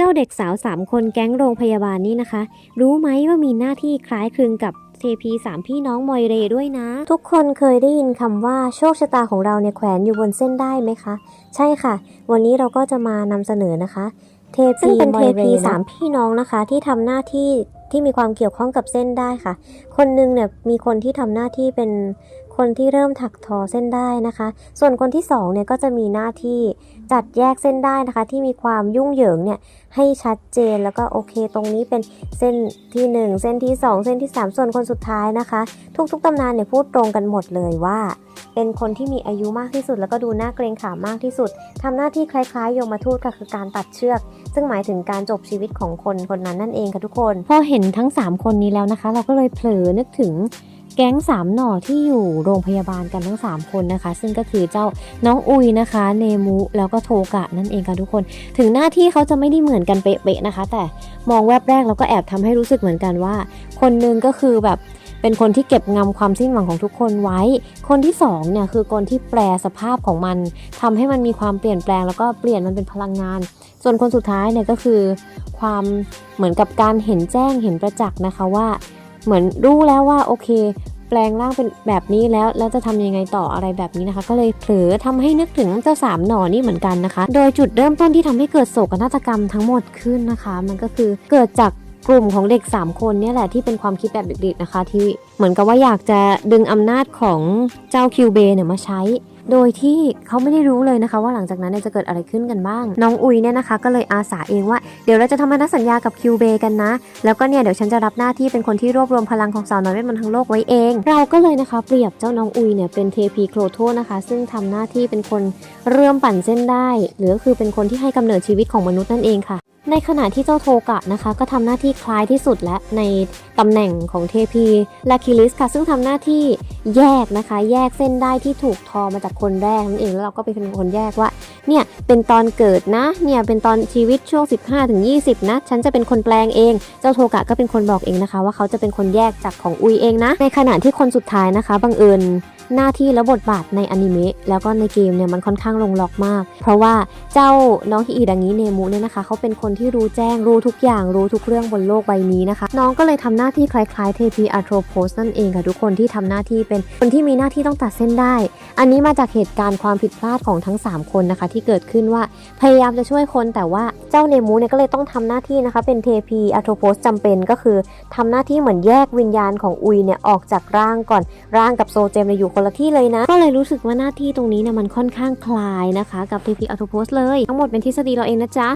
เจ้าเด็กสาว 3 คนแก๊งโรงพยาบาลนี่นะคะ รู้ไหมว่ามีหน้าที่คล้ายคลึงกับเทพีสามพี่น้องมอยเรด้วยนะ ทุกคนเคยได้ยินคำว่าโชคชะตาของเราเนี่ยแขวนอยู่บนเส้นได้ไหมคะ ใช่ค่ะ วันนี้เราก็จะมานำเสนอนะคะ เทพีเป็นเทพีสามพี่น้องนะคะ ที่ทำหน้าที่ที่มีความเกี่ยวข้องกับเส้นได้ค่ะ คนหนึงเนี่ยมีคนที่ทำหน้าที่เป็น คนที่เริ่มถักทอเส้นได้นะคะ ส่วนคนที่สองเนี่ยก็จะมีหน้าที่จัดแยกเส้นได้นะคะ ที่มีความยุ่งเหยิงเนี่ยให้ชัดเจนแล้วก็โอเค ตรงนี้เป็นเส้นที่หนึ่งเส้นที่สองเส้นที่สามส่วนคนสุดท้ายนะคะ ทุกๆตำนานเนี่ยพูดตรงกันหมดเลยว่า เป็นคนที่มีอายุมากที่สุด แล้วก็ดูน่าเกรงขามมากที่สุดทำหน้าที่คล้ายๆโยมทูตค่ะคือการตัดเชือก ซึ่งหมายถึงการจบชีวิตของคนคนนั้นนั่นเองค่ะทุกคน พอเห็นทั้ง 3 คนนี้แล้วนะคะ เราก็เลยเผลอนึกถึง แก๊งสามหน่อที่อยู่โรงพยาบาลกันทั้ง 3 คนนะคะ ซึ่งก็คือเจ้าน้องอุยนะคะ เนมุแล้วก็โทกะนั่นเองค่ะทุกคน ถึงหน้าที่เขาจะไม่ได้เหมือนกันเป๊ะๆนะคะ แต่มองแวบแรกเราก็แอบทำให้รู้สึกเหมือนกันว่า คนนึงก็คือแบบเป็นคนที่เก็บงำความสิ้นหวังของทุกคนไว้ คนที่สองเนี่ยคือคนที่แปลสภาพของมันทำให้มันมีความเปลี่ยนแปลงแล้วก็เปลี่ยนมันเป็นพลังงาน ส่วนคนสุดท้ายเนี่ยก็คือความเหมือนกับการเห็นแจ้งเห็นประจักษ์นะคะว่า เหมือนรู้แล้วว่าโอเค แปลงร่างเป็นแบบนี้แล้วแล้วจะทำยังไงต่ออะไรแบบนี้นะคะ ก็เลยเผลอทำให้นึกถึงเจ้าสามหน่อนี่เหมือนกันนะคะ โดยจุดเริ่มต้นที่ทำให้เกิดโศกนาฏกรรมทั้งหมดขึ้นนะคะ มันก็คือเกิดจากกลุ่มของเด็ก 3 คนเนี่ยแหละที่เป็นความคิดแบบเด็กๆนะคะ ที่เหมือนกับว่าอยากจะดึงอำนาจของเจ้าคิวเบเนี่ยมาใช้ โดยที่เขาไม่ได้รู้เลยนะคะว่าหลังจากนั้นจะเกิดอะไรขึ้นกันบ้าง น้องอุยเนี่ยนะคะ ก็เลยอาสาเองว่า เดี๋ยวเราจะทำพันธสัญญากับคิวเบกันนะ แล้วก็เนี่ยเดี๋ยวฉันจะรับหน้าที่เป็นคนที่รวบรวมพลังของสาวน้อยเวทมนต์ทั้งโลกไว้เอง เราก็เลยนะคะเปรียบเจ้าน้องอุยเนี่ยเป็นเทพีโครโทนะคะ ซึ่งทำหน้าที่เป็นคนเริ่มปั่นเส้นได้ หรือก็คือเป็นคนที่ให้กำเนิดชีวิตของมนุษย์นั่นเองค่ะ ในขณะที่เจ้าโทกะนะคะ ก็ทำหน้าที่คล้ายที่สุดและในตำแหน่งของเทพีลาคิลิสค่ะ ซึ่งทำหน้าที่แยกนะคะ แยกเส้นได้ที่ถูกทอมาจากคนแรกนั่นเองแล้วเราก็เป็นคนแยกว่า เนี่ยเป็นตอนเกิดนะ เนี่ยเป็นตอนชีวิตช่วง 15ถึง20 นะ ฉันจะเป็นคนแปลงเอง เจ้าโทกะก็เป็นคนบอกเองนะคะ ว่าเขาจะเป็นคนแยกจากของอุยเองนะ ในขณะที่คนสุดท้ายนะคะบังเอิญ หน้าที่และบทบาทในอนิเมะแล้วก็ในเกมเนี่ยมันค่อนข้างลงล็อกมาก เพราะว่าเจ้าน้องฮิอิดังิเนมุเนี่ยนะคะเขาเป็นคนที่รู้แจ้งรู้ทุกอย่างรู้ทุกเรื่องบนโลกใบนี้นะคะ น้องก็เลยทำหน้าที่คล้ายๆเทพีอาร์โทรโพสนั่นเองค่ะทุกคนที่ทำหน้าที่เป็นคนที่มีหน้าที่ต้องตัดเส้นได้ อันนี้มาจากเหตุการณ์ความผิดพลาดของทั้ง 3 คนนะคะ ที่เกิดขึ้นว่าพยายามจะช่วยคนแต่ว่าเจ้าเนมูเนี่ยก็เลยต้องทำหน้าที่นะคะเป็นเทพีอัโทโพสจำเป็นก็คือทำหน้าที่เหมือนแยกวิญญาณของอุยเนี่ยออกจากร่างก่อนร่างกับโซเจมเนี่ยอยู่คนละที่เลยนะ ก็เลยรู้สึกว่าหน้าที่ตรงนี้เนี่ยมันค่อนข้างคลายนะคะ กับเทพีอัโทโพสเลย ทั้งหมดเป็นทฤษฎีเราเองนะจ๊ะ